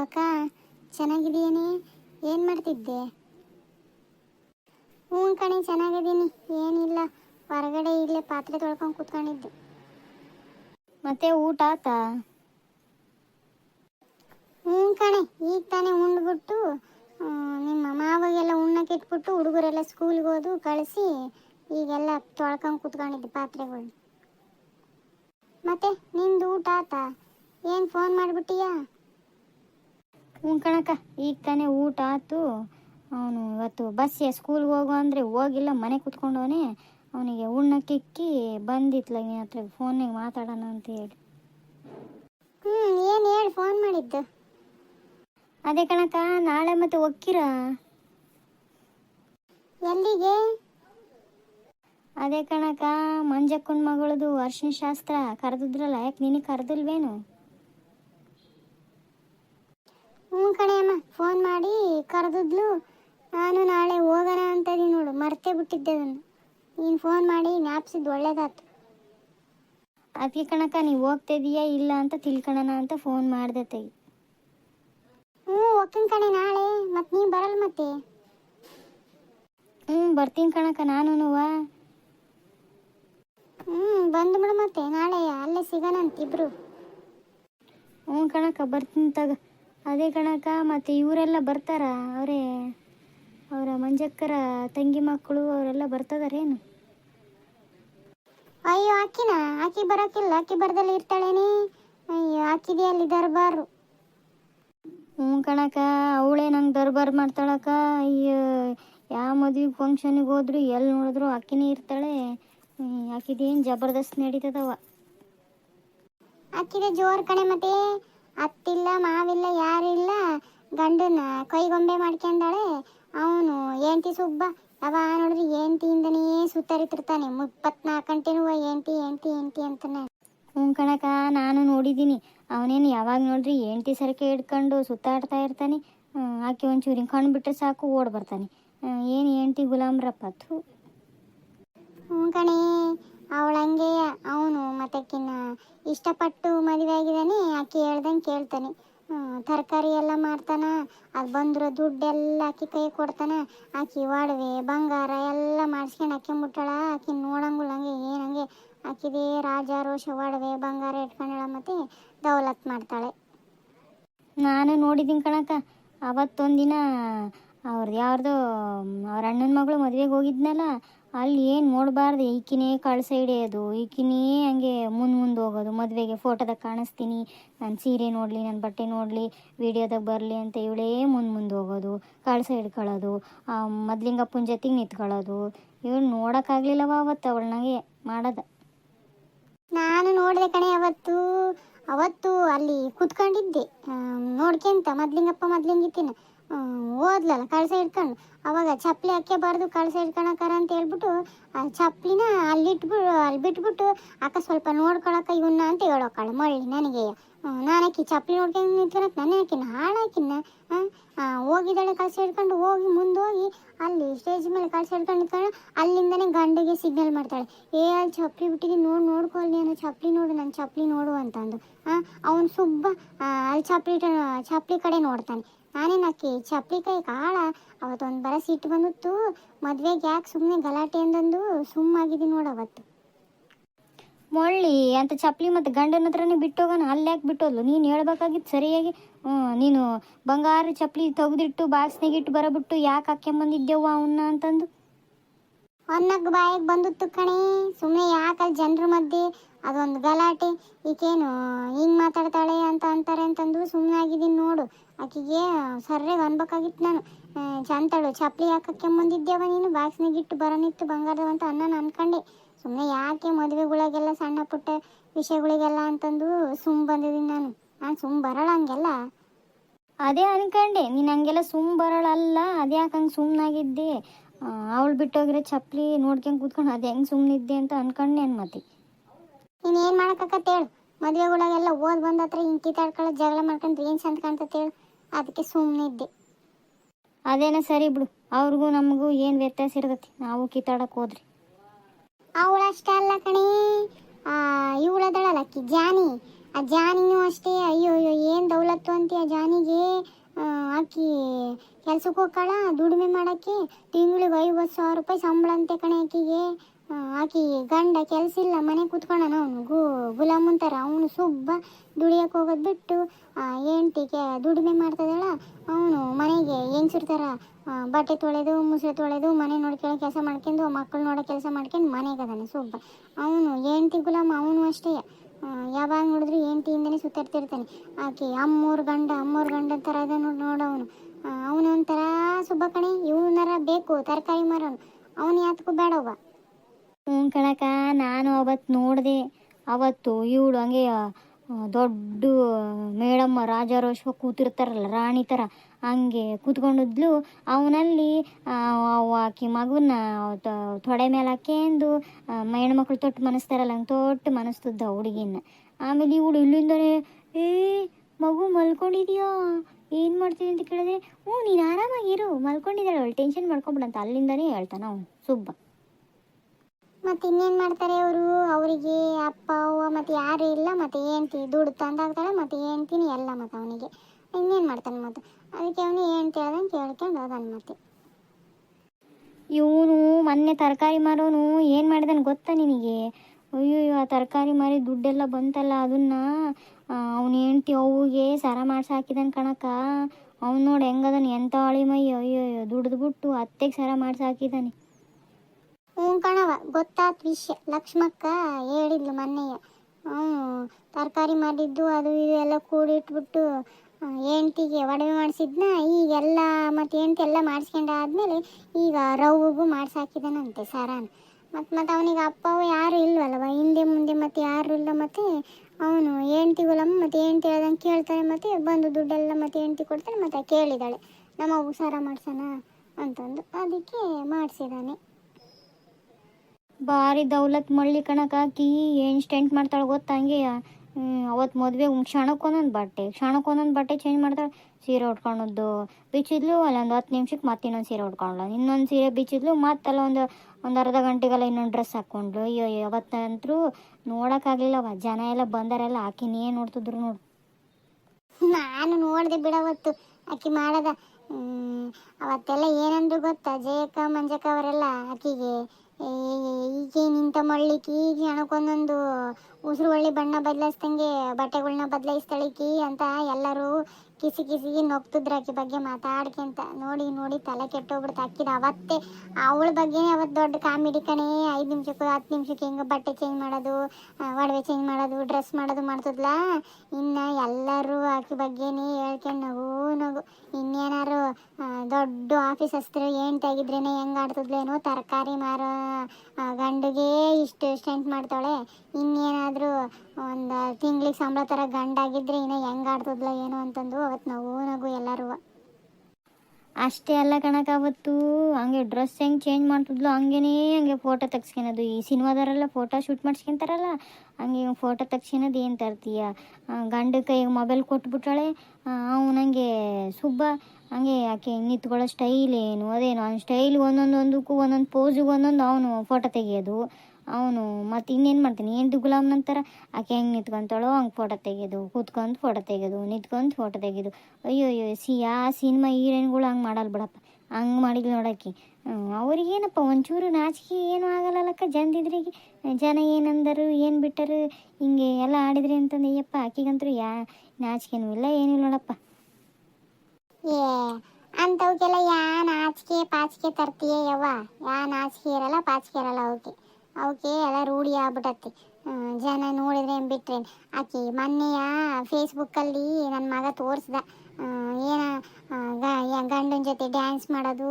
ಅಕ್ಕ, ಚೆನ್ನಾಗಿದೆಯೇನೆ? ಏನು ಮಾಡ್ತಿದ್ದೆ? ಹ್ಞೂ ಕಣೆ, ಚೆನ್ನಾಗಿದ್ದೀನಿ. ಏನಿಲ್ಲ, ಹೊರಗಡೆ ಇಲ್ಲೇ ಪಾತ್ರೆ ತೊಳ್ಕೊಂಡು ಕೂತ್ಕೊಂಡಿದ್ದೆ. ಮತ್ತೆ ಊಟ ಆತಾ? ಹ್ಞೂ ಕಣೆ, ಈಗ ತಾನೇ ಉಂಡ್ಬಿಟ್ಟು ನಿಮ್ಮ ಮಾವಾಗೆಲ್ಲ ಉಣ್ಣಕ್ಕೆ ಇಟ್ಬಿಟ್ಟು ಹುಡುಗರೆಲ್ಲ ಸ್ಕೂಲ್ಗೆ ಹೋದು ಕಳಿಸಿ, ಈಗೆಲ್ಲ ತೊಳ್ಕೊಂಡು ಕೂತ್ಕೊಂಡಿದ್ದೆ ಪಾತ್ರೆಗಳು. ಮತ್ತೆ ನಿಂದು ಊಟ ಆತಾ? ಏನು ಫೋನ್ ಮಾಡಿಬಿಟ್ಟಿಯಾ? ಹ್ಞೂ ಕಣಕ್ಕ ಈಗ ತಾನೇ ಊಟ ಆತು. ಅವನು ಇವತ್ತು ಬಸ್ ಸ್ಕೂಲ್ಗೆ ಹೋಗು ಅಂದರೆ ಹೋಗಿಲ್ಲ ಮನೆ ಕೂತ್ಕೊಂಡವನೇ ಅವನಿಗೆ ಉಣ್ಣಕ್ಕಿಕ್ಕಿ ಬಂದಿತ್ಲ ನಿನ್ನ ಹತ್ರ ಫೋನಿಗೆ ಮಾತಾಡೋಣ ಅಂತ ಹೇಳಿ. ಹ್ಞೂ ಏನು ಹೇಳಿ ಫೋನ್ ಮಾಡಿದ್ದು. ಅದೇ ಕಣಕ್ಕ ನಾಳೆ ಮತ್ತೆ ಒಕ್ಕಿರ? ಎಲ್ಲಿಗೆ? ಅದೇ ಕಣಕ್ಕ ಮಂಜಕ್ಕನ ಮಗಳದು ಅರ್ಶಿನ ಶಾಸ್ತ್ರ ಕರೆದಿದ್ರಲ್ಲ ಯಾಕೆ ನಿನಗೆ ಕರೆದಿಲ್ವೇನು? ಹ್ಞೂ ಕಣೆ ಅಮ್ಮ ಫೋನ್ ಮಾಡಿ ಕರೆದಿದ್ಲು. ನಾನು ನಾಳೆ ಹೋಗೋಣ ಅಂತ ಇದೀನಿ ನೋಡು ಮರ್ತೇ ಬಿಟ್ಟಿದ್ದೆ ಅದನ್ನು ನೀನು ಫೋನ್ ಮಾಡಿ ಜ್ಞಾಪಿಸಿದ್ದು ಒಳ್ಳೇದಾಯ್ತು ಅದಕ್ಕೆ ಕಣಕ್ಕ ನೀವು ಹೋಗ್ತಿದೀಯಾ ಇಲ್ಲ ಅಂತ ತಿಳ್ಕೊಳ್ಳೋಣ ಅಂತ ಫೋನ್ ಮಾಡಿದೆ ತೆಗಿ ಹ್ಞೂ ಹೋಗ್ತೀನಿ ಕಣೆ ನಾಳೆ ಮತ್ತೆ ನೀನು ಬರಲ್ಲ ಮತ್ತೆ? ಹ್ಞೂ ಬರ್ತೀನಿ ಕಣಕ್ಕ ನಾನು ಹ್ಞೂ ಬಂದ್ಬಿಡು ಮತ್ತೆ ನಾಳೆ ಅಲ್ಲೇ ಸಿಗೋಣಂತ ಇಬ್ರು. ಹ್ಞೂ ಕಣಕ್ಕ ಬರ್ತೀನಿ ತಗ. ಅದೇ ಕಣಕ ಮತ್ತು ಇವರೆಲ್ಲ ಬರ್ತಾರ? ಅವರೇ ಅವರ ಮಂಜಕ್ಕರ ತಂಗಿ ಮಕ್ಕಳು ಅವರೆಲ್ಲ ಬರ್ತದಾರೇನು? ಅಯ್ಯೋ ಆಕಿನ? ಆಕಿ ಬರೋಕ್ಕಿಲ್ಲ ಆಕಿ ಬರದಲ್ಲಿ ಇರ್ತಾಳೇನೆ? ಅಯ್ಯೋ ಆಕಿದೆ ಅಲ್ಲಿ ದರ್ಬಾರು. ಹ್ಞೂ ಕಣಕ ಅವಳೇ ನಂಗೆ ದರ್ಬಾರ್ ಮಾಡ್ತಾಳಕ್ಕ. ಅಯ್ಯೋ ಯಾವ ಮದುವೆ ಫಂಕ್ಷನಿಗೆ ಹೋದ್ರು ಎಲ್ಲಿ ನೋಡಿದ್ರು ಆಕಿನೇ ಇರ್ತಾಳೆ. ಆಕಿದೇನು ಜಬರ್ದಸ್ತ್ ನಡೀತದವ. ಆಕಿದೆ ಜೋರ್ ಕಣೆ ಮತ್ತೆ. ಅತ್ತಿಲ್ಲ, ಮಾವಿಲ್ಲ, ಯಾರಿಲ್ಲ. ಗಂಡನ ಕೈಗೊಂಬೆ ಮಾಡ್ಕೊಂಡಾಳೆ. ಅವನು ಏಂತಿ ಸುಬ್ಬ. ಅವ ನೋಡ್ರಿ ಏಂತಿಯಿಂದನೇ ಸುತ್ತರಿತಿರ್ತಾನೆ. ಇಪ್ಪತ್ನಾಲ್ಕು ಗಂಟೆನೂ ಏಂತಿ ಏಂತಿ ಏಂತಿ ಅಂತಾನೆ. ಹ್ಞೂ ಕಣಕ ನಾನು ನೋಡಿದ್ದೀನಿ. ಅವನೇನು ಯಾವಾಗ ನೋಡ್ರಿ ಏಂಟಿ ಸರಕೆ ಹಿಡ್ಕೊಂಡು ಸುತ್ತಾಡ್ತಾ ಇರ್ತಾನೆ. ಆಕೆ ಒಂಚೂರು ಕಣ್ಣು ಬಿಟ್ಟರೆ ಸಾಕು, ಓಡ್ ಬರ್ತಾನೆ. ಏನು ಏಂಟಿ ಗುಲಾಮ್ರಪ್ಪ ಹ್ಞೂ ಕಣೆ ಅವಳಂಗೆ ಅವನು ಮತ್ತಕ್ಕಿನ್ನ ಇಷ್ಟಪಟ್ಟು ಮದುವೆ ಆಗಿದ್ದಾನೆ, ಆಕೆ ಹೇಳ್ದಂಗೆ ಕೇಳ್ತಾನೆ. ತರಕಾರಿ ಎಲ್ಲ ಮಾರ್ತಾನ, ಅದು ಬಂದಿರೋ ದುಡ್ಡೆಲ್ಲ ಆಕಿ ಕೈ ಕೊಡ್ತಾನ. ಆಕಿ ಒಡವೆ, ಬಂಗಾರ ಎಲ್ಲ ಮಾಡಿಸ್ಕೊಂಡು ಆಕಿ ನೋಡಂಗಿಲ್ಲ ಹಂಗೆ ಏನಂಗೆ ಆಕಿದೇ ರಾಜ, ರೋಷ, ಒಡವೆ, ಬಂಗಾರ ಇಟ್ಕೊಂಡಾಳ ಮತ್ತೆ ದೌಲತ್ ಮಾಡ್ತಾಳೆ. ನಾನು ನೋಡಿದ್ದೀನಿ ಕಣಕ್ಕ, ಅವತ್ತೊಂದಿನ ಅವ್ರದ್ದು ಯಾರ್ದೋ, ಅವ್ರ ಅಣ್ಣನ ಮಗಳು ಮದುವೆಗೆ ಹೋಗಿದ್ನಲ್ಲ ಅಲ್ಲಿ ಏನು ನೋಡಬಾರ್ದು, ಈಕಿನೇ ಕಳ್ಸ ಹಿಡಿಯೋದು ಈಕಿನೇ ಹಂಗೆ ಮುಂದೆ ಮುಂದೆ ಹೋಗೋದು. ಮದುವೆಗೆ ಫೋಟೋದಾಗ ಕಾಣಿಸ್ತೀನಿ. ನಾನು ಸೀರೆ ನೋಡಲಿ ನನ್ನ ಬಟ್ಟೆ ನೋಡಲಿ ವಿಡಿಯೋದಾಗ ಬರಲಿ ಅಂತ ಇವಳೇ ಮುಂದೆ ಮುಂದೆ ಹೋಗೋದು. ಕಳ್ಸ ಹಿಡ್ಕೊಳ್ಳೋದು ಮೊದ್ಲಿಂಗಪ್ಪನ ಜೊತೆಗೆ ನಿಂತ್ಕೊಳ್ಳೋದು ಇವಳು ನೋಡೋಕ್ಕಾಗಲಿಲ್ಲವ ಅವತ್ತು ನನಗೆ ಮಾಡೋದು. ನಾನು ನೋಡಿದೆ ಕಣೆ ಅವತ್ತು. ಅವತ್ತು ಅಲ್ಲಿ ಕುತ್ಕೊಂಡಿದ್ದೆ. ನೋಡ್ಕೊಂತ ಮೊದ್ಲಿಂಗಪ್ಪ ಮೊದ್ಲಿಂಗಿತ್ತಿನ. ಓದ್ಲಲ್ಲ, ಕಳಸ ಇಟ್ಕೊಂಡು ಅವಾಗ ಚಪ್ಪಲಿ ಹಾಕ್ಯಬಾರ್ದು, ಕಳಸ ಇಟ್ಕೊಳಕರ ಅಂತ ಹೇಳ್ಬಿಟ್ಟು, ಆ ಚಪ್ಪಲಿನ ಅಲ್ಲಿಟ್ಬಿಟ್ಟು ಅಲ್ಲಿ ಬಿಟ್ಬಿಟ್ಟು, ಅಕ್ಕ ಸ್ವಲ್ಪ ನೋಡ್ಕೊಳಕ ಇವನ್ನ ಅಂತ ಹೇಳೋಕಾಳು. ಮಳ್ಳಿ ನನಗೆ ನಾನು ಆಕಿ ಚಪ್ಪಲಿ ನೋಡ್ಕೊಂಡು ನಿಂತ್ಕೊಳಕ್ ನನ್ನ ಹಾಕಿನ ಹಾಳಾಕಿನ್ನ ಹೋಗಿದ್ದಾಳೆ ಕಳಸ ಇಟ್ಕೊಂಡು ಹೋಗಿ ಮುಂದೆ ಹೋಗಿ ಅಲ್ಲಿ ಸ್ಟೇಜ್ ಮೇಲೆ ಕಳಸ ಹಿಡ್ಕೊಂಡು ನಿಂತ್ಕೊಂಡು, ಅಲ್ಲಿಂದನೇ ಗಂಡಿಗೆ ಸಿಗ್ನಲ್ ಮಾಡ್ತಾಳೆ. ಏ, ಅಲ್ಲಿ ಚಪ್ಪಲಿ ಬಿಟ್ಟಿದ್ದೀನಿ ನೋಡಿ ನೋಡ್ಕೊಳ್ಳಿ ನಾನು ಚಪ್ಪಲಿ ನೋಡು ನನ್ನ ಚಪ್ಪಲಿ ನೋಡು ಅಂತಂದು ಅವನು ಸುಬ್ಬ ಅಲ್ಲಿ ಚಪ್ಪಲಿ ಚಪ್ಪಲಿ ಕಡೆ ನೋಡ್ತಾನೆ. ನಾನೇನು ಆಕಿ ಚಪ್ಪಲಿ ಕೈ ಕಾಳ. ಅವತ್ತೊಂದು ಬರ ಸಿಟ್ಟು ಬಂದಿತ್ತು. ಮದ್ವೆಗೆ ಯಾಕೆ ಸುಮ್ಮನೆ ಗಲಾಟೆ ಅಂದಂದು ಸುಮ್ಮಾಗಿದ್ದೀನಿ ನೋಡು ಅವತ್ತು. ಮೊಳ್ಳಿ ಅಂತ ಚಪ್ಪಲಿ ಮತ್ತು ಗಂಡನ ಹತ್ರನೇ ಬಿಟ್ಟೋಗೋಣ. ಅಲ್ಲಿ ಯಾಕೆ ಬಿಟ್ಟೋದ್ಲು? ನೀನು ಹೇಳ್ಬೇಕಾಗಿತ್ತು ಸರಿಯಾಗಿ. ನೀನು ಬಂಗಾರ ಚಪ್ಪಲಿ ತೆಗೆದಿಟ್ಟು ಬಾಕ್ಸ್ನಾಗ ಇಟ್ಟು ಬರಬಿಟ್ಟು ಯಾಕೆ ಹಾಕ್ಯಂಬಂದಿದ್ದೇವ ಅವನ್ನ ಅಂತಂದು? ಅನ್ನಕ್ಕೆ ಬಾಯಿಗೆ ಬಂದಿತ್ತು ಕಣೆ. ಸುಮ್ಮನೆ ಯಾಕೆ ಅಲ್ಲಿ ಜನರ ಮಧ್ಯೆ? ಅದೊಂದು ಗಲಾಟೆ. ಈಕೇನು ಹಿಂಗೆ ಮಾತಾಡ್ತಾಳೆ ಅಂತ ಅಂತಾರೆ ಅಂತಂದು ಸುಮ್ಮನೆ ಆಗಿದ್ದೀನಿ ನೋಡು. ಆಕಿಗೆ ಸರ್ಯಾಗಿ ಅನ್ಬೇಕಾಗಿತ್ತು ನಾನು. ಚಂತಳು ಚಪ್ಪಲಿ ಯಾಕಕ್ಕೆ ಬಂದಿದ್ದೇವ ನೀನು? ಬಾಕ್ಸ್ನಾಗ ಇಟ್ಟು ಬರೋನಿತ್ತು ಬಂಗಾರದ ಅಂತ ಅನ್ನ ಅನ್ಕೊಂಡೆ. ಸುಮ್ಮನೆ ಯಾಕೆ ಮದುವೆಗಳಿಗೆಲ್ಲ ಸಣ್ಣ ಪುಟ್ಟ ವಿಷಯಗಳಿಗೆಲ್ಲ ಅಂತಂದು ಸುಮ್ ಬಂದಿದ್ದೀನಿ ನಾನು. ನಾನು ಸುಮ್ ಬರೋಣ ಹಂಗೆಲ್ಲ. ಅದೇ ಅನ್ಕಂಡೆ ನೀನು ಹಂಗೆಲ್ಲ ಸುಮ್ ಬರೋಳಲ್ಲ ಅದ್ಯಾಕೆ ಹಂಗೆ ಸುಮ್ಮನಾಗಿದ್ದೆ ಅವಳು ಬಿಟ್ಟೋಗಿರೋ ಚಪ್ಪಲಿ ನೋಡ್ಕೊಂಡು ಕೂತ್ಕೊಂಡು ಅದು ಹೆಂಗೆ ಸುಮ್ಮನಿದ್ದೆ ಅಂತ ಅನ್ಕೊಂಡೆ ನನ್ನ ಮತ್ತೆ ನೀನು ಏನು ಮಾಡೋಕ್ಕಾಗತ್ತೆ ಹೇಳು? ಮದುವೆಗಳಿಗೆಲ್ಲ ಓದ್ ಬಂದ ಹತ್ರ ಹಿಂಗೆ ಕಿತ್ತಾಡ್ಕೊಳ್ಳೋ ಜಗಳ ಮಾಡ್ಕೊಂಡ್ರೆ ಏನು ಚಂದ ಕಾಣ್ತತೆ ಹೇಳು? ಅದಕ್ಕೆ ಸುಮ್ಮನೆ ಇದ್ದೆ. ಅದೇನ ಸರಿ ಬಿಡು. ಅವ್ರಿಗೂ ನಮಗೂ ಏನು ವ್ಯತ್ಯಾಸ ಇರ್ತೈತಿ? ನಾವು ಕಿತ್ತಾಡಕ್ಕೆ ಹೋದ್ರಿ. ಅವಳಷ್ಟೇ ಅಲ್ಲ ಆ, ಇವಳದಳಲ್ಲ ಅಕ್ಕಿ, ಜಾನಿ. ಆ ಜಾನಿನೂ ಅಷ್ಟೇ. ಅಯ್ಯೋ ಅಯ್ಯೋ, ಏನು ದೌಲತ್ತು ಅಂತ ಆ ಜಾನಿಗೆ? ಆಕಿ ಕೆಲ್ಸಕ್ಕೆ ಹೋಗ್ಕಾಳ ದುಡಿಮೆ ಮಾಡೋಕ್ಕೆ? ತಿಂಗಳಿಗೆ ಐವತ್ತು ಸಾವಿರ ರೂಪಾಯಿ ಸಂಬಳ ಅಂತೆ ಕಣೆ ಆಕಿಗೆ. ಆಕಿ ಗಂಡ ಕೆಲಸ ಇಲ್ಲ ಮನೆ ಕೂತ್ಕೊಂಡನ ಅವನು. ಗು ಗುಲಾಮಂತಾರ ಅವನು ಸುಬ್ಬ ದುಡಿಯಕ್ಕೆ ಹೋಗೋದು ಬಿಟ್ಟು ಹೆಂಡ್ತಿಗೆ ದುಡಿಮೆ ಮಾಡ್ತದಳ. ಅವನು ಮನೆಗೆ ಹೆಂಗ್ಸಿರ್ತಾರ ಆ, ಬಟ್ಟೆ ತೊಳೆದು ಮುಸುರೆ ತೊಳೆದು ಮನೆ ನೋಡ್ಕೊಳ್ಳೋ ಕೆಲಸ ಮಾಡ್ಕೊಂಡು ಮಕ್ಕಳು ನೋಡೋ ಕೆಲಸ ಮಾಡ್ಕೊಂಡು ಮನೆಗೆ ಅದಾನೆ ಸುಬ್ಬ. ಅವನು ಹೆಂಡ್ತಿ ಗುಲಾಮ ಅವನು ಅಷ್ಟೇ. ಯಾವಾಗ ನೋಡಿದ್ರು ಹೆಂಡ್ತಿಯಿಂದನೇ ಸುತ್ತಾಡ್ತಿರ್ತಾನೆ. ಆಕೆ ಅಮ್ಮೋರ್ ಗಂಡ ಅಮ್ಮೋರ್ ಗಂಡ ಥರ ಅದ ನೋಡಿ ನೋಡವನು. ಅವನು ಒಂಥರ ಸುಬ್ಬ ಕಣೆ. ಇವನರ ಬೇಕು ತರಕಾರಿ ಮಾರೋನು. ಅವನು ಯಾತಕ್ಕೂ ಬೇಡವ್ವ. ಹ್ಞೂ ಕಣಕ ನಾನು ಅವತ್ತು ನೋಡಿದೆ. ಅವತ್ತು ಇವಳು ಹಂಗೆ ದೊಡ್ಡ ಮೇಡಮ್ಮ ರಾಜಾರೋಷ ಕೂತಿರ್ತಾರಲ್ಲ, ರಾಣಿ ಥರ ಹಂಗೆ ಕೂತ್ಕೊಂಡಿದ್ಲು. ಅವನಲ್ಲಿ ಆಕಿ ಮಗುನ ತೊಡೆ ಮೇಲೆ ಹಾಕ್ಯಂದು ಹೆಣ್ಮಕ್ಳು ತೊಟ್ಟು ಮನಸ್ತಾರಲ್ಲ, ಹಂಗೆ ತೊಟ್ಟು ಮನಸ್ತಿದ್ದ ಹುಡುಗಿನ. ಆಮೇಲೆ ಇವಳು ಇಲ್ಲಿಂದನೇ ಏ, ಮಗು ಮಲ್ಕೊಂಡಿದ್ಯಾ? ಏನು ಮಾಡ್ತೀನಿ ಅಂತ ಕೇಳಿದ್ರೆ ಹ್ಞೂ, ನೀನು ಆರಾಮಾಗಿರು. ಮಲ್ಕೊಂಡಿದ್ದಾಳೆ. ಅವಳು ಟೆನ್ಷನ್ ಮಾಡ್ಕೊಂಬಿಡಂತ ಅಲ್ಲಿಂದನೇ ಹೇಳ್ತಾನ ಅವನು, ಸುಬ್ಬ. ಮತ್ತೆ ಇನ್ನೇನು ಮಾಡ್ತಾರೆ ಅವರು? ಅವರಿಗೆ ಅಪ್ಪ, ಅವ್ವ, ಮತ್ತೆ ಯಾರು ಇಲ್ಲ, ಮತ್ತೆ ಹೆಂಡ್ತಿ ದುಡ್ಡು ತಂದಾಗ್ತಾಳೆ ಮತ್ತೆ ಹೆಂಡ್ತಿನಿ ಎಲ್ಲ ಮತ್ತೆ ಅವನಿಗೆ. ಇನ್ನೇನು ಮಾಡ್ತಾನೆ ಮತ್ತೆ? ಅದಕ್ಕೆ ಅವನು ಹೆಂಡ್ತಿ ಹೇಳ್ದಂಗೆ ಕೇಳ್ಕೊಂಡು ಹೋದನ್ ಮತ್ತೆ. ಇವನು ಮೊನ್ನೆ ತರಕಾರಿ ಮಾರೋನು ಏನು ಮಾಡಿದಾನೆ ಗೊತ್ತಾ ನಿನಗೆ? ಅಯ್ಯೋ ಆ ತರಕಾರಿ ಮಾರಿ ದುಡ್ಡೆಲ್ಲ ಬಂತಲ್ಲ ಅದನ್ನ? ಅವನ ಹೆಂಡ್ತಿ ಅವ್ಗೆ ಸರ ಮಾಡ್ಸಿ ಹಾಕಿದಾನೆ ಕಣಕ್ಕ. ಅವ್ನು ನೋಡಿ ಹೆಂಗದಾನೆ ಎಂಥ ಅಳಿಮಯ್ಯ ಅಯ್ಯೋ ಅಯ್ಯೋ ದುಡ್ದು ಬಿಟ್ಟು ಅತ್ತೆಗೆ ಸರ ಮಾಡ್ಸಿ ಹಾಕಿದ್ದಾನೆ ಹ್ಞೂ ಕಣವ ಗೊತ್ತಾದ ವಿಷಯ. ಲಕ್ಷ್ಮಕ್ಕ ಹೇಳಿದ್ಲು ಮೊನ್ನೆಯ. ಅವನು ತರಕಾರಿ ಮಾಡಿದ್ದು, ಅದು ಇದು ಎಲ್ಲ ಕೂಡಿಟ್ಬಿಟ್ಟು ಹೆಂಡ್ತಿಗೆ ಒಡವೆ ಮಾಡಿಸಿದ್ನ. ಈಗೆಲ್ಲ ಮತ್ತು ಹೆಂಡ್ತಿ ಎಲ್ಲ ಮಾಡಿಸ್ಕೊಂಡಾದ್ಮೇಲೆ ಈಗ ರವ್ವಿಗೂ ಮಾಡ್ಸಾಕಿದಾನಂತೆ ಸರಾನ ಮತ್ತು ಮತ್ತು ಅವನಿಗೆ ಅಪ್ಪವು ಯಾರು ಇಲ್ವಲ್ಲವ ಹಿಂದೆ ಮುಂದೆ ಮತ್ತು ಯಾರು ಇಲ್ಲ ಮತ್ತು ಅವನು ಹೆಂಡ್ತಿಗುಲಮ್ಮ ಮತ್ತು ಹೆಂಡ್ತಿ ಹೇಳ್ದಂಗೆ ಕೇಳ್ತಾನೆ ಮತ್ತು ಬಂದು ದುಡ್ಡೆಲ್ಲ ಮತ್ತು ಹೆಂಡ್ತಿ ಕೊಡ್ತಾನೆ ಮತ್ತು ಕೇಳಿದಾಳೆ ನಮ್ಮ ಸರ ಮಾಡ್ಸೋಣ ಅಂತಂದು. ಅದಕ್ಕೆ ಮಾಡಿಸಿದಾನೆ. ಭಾರಿ ದೌಲತ್ ಮಳ್ಳಿ ಕಣಕ್ ಹಾಕಿ ಏನು ಸ್ಟೆಂಟ್ ಮಾಡ್ತಾಳೆ ಗೊತ್ತಂಗೆ ಅವತ್ತು ಮದುವೆ ಕ್ಷಣಕ್ಕೆ ಒಂದೊಂದು ಬಟ್ಟೆ. ಕ್ಷಣಕ್ಕೆ ಒಂದೊಂದು ಬಟ್ಟೆ ಚೇಂಜ್ ಮಾಡ್ತಾಳೆ. ಸೀರೆ ಉಟ್ಕೊಳದ್ದು ಬಿಚ್ಚಿದ್ಲು, ಅಲ್ಲೊಂದು ಹತ್ತು ನಿಮಿಷಕ್ಕೆ ಮತ್ತೆ ಇನ್ನೊಂದು ಸೀರೆ ಉಟ್ಕೊಂಡ್ಲು ಇನ್ನೊಂದು ಸೀರೆ ಬಿಚ್ಚಿದ್ಲು, ಮತ್ತಲ್ಲ ಒಂದು ಒಂದು ಅರ್ಧ ಗಂಟೆಗೆಲ್ಲ ಇನ್ನೊಂದು ಡ್ರೆಸ್ ಹಾಕ್ಕೊಂಡ್ಲು ಅಯ್ಯೋ ಯಾವತ್ತಂತ್ರು ನೋಡೋಕ್ಕಾಗಲಿಲ್ಲವ ಜನ ಎಲ್ಲ ಬಂದರೆಲ್ಲ. ಆಕಿನ ನೋಡ್ತಿದ್ರು ನೋಡು. ನಾನು ನೋಡಿದೆ ಬಿಡವತ್ತು ಆಕಿ ಮಾಡದ. ಅವತ್ತೆಲ್ಲ ಏನಂದ್ರು ಗೊತ್ತಾ? ಜಯಕ್ಕ, ಮಂಜಕ್ಕ ಅವರೆಲ್ಲ ಆಕಿಗೆ ಈಗೆ ನಿಂತ ಮಳ್ಳಿಕಿ ಈಗ ಜನಕ್ಕೊಂದೊಂದು ಉಸಿರು ಒಳ್ಳೆ ಬಣ್ಣ ಬದಲಾಯಿಸ್ದಂಗೆ ಬಟ್ಟೆಗಳನ್ನ ಬದಲಾಯಿಸ್ತಾಳಿಕಿ ಅಂತ ಎಲ್ಲರೂ ಕಿಸಿ ಕಿಸಿಗೆ ನೊಗ್ತಿದ್ರು ಆಕೆ ಬಗ್ಗೆ ಮಾತಾಡ್ಕೊಂತ ನೋಡಿ ನೋಡಿ, ತಲೆ ಕೆಟ್ಟೋಗ್ಬಿಡ್ತು. ಅಕ್ಕಿದ ಅವತ್ತೇ, ಅವಳ ಬಗ್ಗೆ ಅವತ್ತು ದೊಡ್ಡ ಕಾಮಿಡಿ ಕಣೆ. ಐದು ನಿಮಿಷಕ್ಕೆ ಹತ್ತು ನಿಮಿಷಕ್ಕೆ ಹಿಂಗೆ ಬಟ್ಟೆ ಚೇಂಜ್ ಮಾಡೋದು ಒಡವೆ ಚೇಂಜ್ ಮಾಡೋದು ಡ್ರೆಸ್ ಮಾಡೋದು ಮಾಡ್ತದ್ಲ. ಇನ್ನು ಎಲ್ಲರೂ ಆಕೆ ಬಗ್ಗೆನೇ ಹೇಳ್ಕೊಂಡು ನಗು ನಗು. ಇನ್ನೇನಾರು ದೊಡ್ಡ ಆಫೀಸ್ ಹಸ್ತರು ಏನು ತೆಗಿದ್ರೇನೆ ಹೆಂಗೆ ಆಡ್ತಿದ್ಲೇನೋ ತರಕಾರಿ ಮಾರೋ ಗಂಡಿಗೆ ಇಷ್ಟು ಸ್ಟೆಂಟ್ ಮಾಡ್ತಾಳೆ. ಇನ್ನೇನಾದರೂ ಒಂದು ತಿಂಗ್ಳಿಗೆ ಸಂಬಳ ಥರ ಗಂಡಾಗಿದ್ರೆ ಇನ್ನು ಹೆಂಗೆ ಆಡ್ತಿದ್ಲ ಏನೋ ಅಂತಂದು ಅವತ್ತು ನಾವು ನಗು ಎಲ್ಲರೂ. ಅಷ್ಟೇ ಅಲ್ಲ ಕಣಕ್ಕೆ ಅವತ್ತು ಹಂಗೆ ಡ್ರೆಸ್ ಹೆಂಗೆ ಚೇಂಜ್ ಮಾಡ್ತಿದ್ಲು ಹಂಗೇನೇ ಹಂಗೆ ಫೋಟೋ ತೆಗ್ಸ್ಕೊಳೋದು ಈ ಸಿನಿಮಾದವರೆಲ್ಲ ಫೋಟೋ ಶೂಟ್ ಮಾಡ್ಸ್ಕೊಂತಾರಲ್ಲ, ಹಂಗೆ ಫೋಟೋ ತೆಗ್ಸ್ಕೊಳೋದು ಏನು ತರ್ತೀಯ? ಗಂಡ ಕೈಗೆ ಮೊಬೈಲ್ ಕೊಟ್ಬಿಟ್ಟಾಳೆ ಅವನಂಗೆ ಸುಬ್ಬ, ಹಂಗೆ ಆಕೆ ನಿಂತ್ಕೊಳ್ಳೋ ಸ್ಟೈಲ್ ಏನು, ಅದೇನು, ಅವ್ನ ಸ್ಟೈಲ್ ಒಂದೊಂದೊಂದಕ್ಕೂ ಒಂದೊಂದು ಪೋಸಿಗೆ ಒಂದೊಂದು ಅವನು ಫೋಟೋ ತೆಗಿಯೋದು. ಅವನು ಮತ್ತು ಇನ್ನೇನು ಮಾಡ್ತಾನೆ? ಏನು ಗುಲಾಮ್ ನಂತರ ಆಕೆ ಹೆಂಗೆ ನಿಂತ್ಕೊಂತಾಳೋ ಹಂಗೆ ಫೋಟೋ ತೆಗೆಯೋದು ಕೂತ್ಕೊಂಡು ಫೋಟೋ ತೆಗೆಯೋದು ನಿಂತ್ಕೊಂಡು ಫೋಟೋ ತೆಗೆಯೋದು ಅಯ್ಯೋ ಅಯ್ಯೋ ಸಿ ಆ ಸಿನಿಮಾ ಹೀರೋಯಿನ್ಗಳು ಹಂಗೆ ಮಾಡಲ್ಲ ಬಿಡಪ್ಪ. ಹಂಗೆ ಮಾಡಿದ್ಲು ನೋಡೋಕ್ಕೆ. ಅವ್ರಿಗೇನಪ್ಪ, ಒಂಚೂರು ನಾಚಿಕೆ ಏನೂ ಆಗಲ್ಲಕ್ಕ ಜನದಿದ್ರಿಗೆ. ಜನ ಏನಂದರು, ಏನು ಬಿಟ್ಟರು, ಹಿಂಗೆ ಎಲ್ಲ ಆಡಿದ್ರಿ ಅಂತಂದು, ಅಯ್ಯಪ್ಪ, ಆಕಿಗಂತೂ ಯಾ ನಾಚಿಕೆನೂ ಇಲ್ಲ ಏನಿಲ್ಲ ನೋಡಪ್ಪ. ಏ ಅಂಥವಕ್ಕೆಲ್ಲ ಯಾ ನಾಚಿಕೆ ಪಾಚಿಕೆ ತರ್ತೀಯ ಯವ್ವ? ಯಾ ನಾಚಿಕೆ ಇರಲ್ಲ, ಪಾಚಿಕೆ ಇರಲ್ಲ ಅವಕ್ಕೆ ಅವಕ್ಕೆ ಎಲ್ಲ ರೂಢಿ ಆಗ್ಬಿಟ್ಟತ್ತೆ ಜನ ನೋಡಿದ್ರೆ ಬಿಟ್ರೇನು ಬಿಟ್ರೆ ಆಕಿ ಮೊನ್ನೆಯ ಫೇಸ್ಬುಕ್ಕಲ್ಲಿ ನನ್ನ ಮಗ ತೋರಿಸ್ದ. ಏನ ಗಂಡನ ಜೊತೆ ಡ್ಯಾನ್ಸ್ ಮಾಡೋದು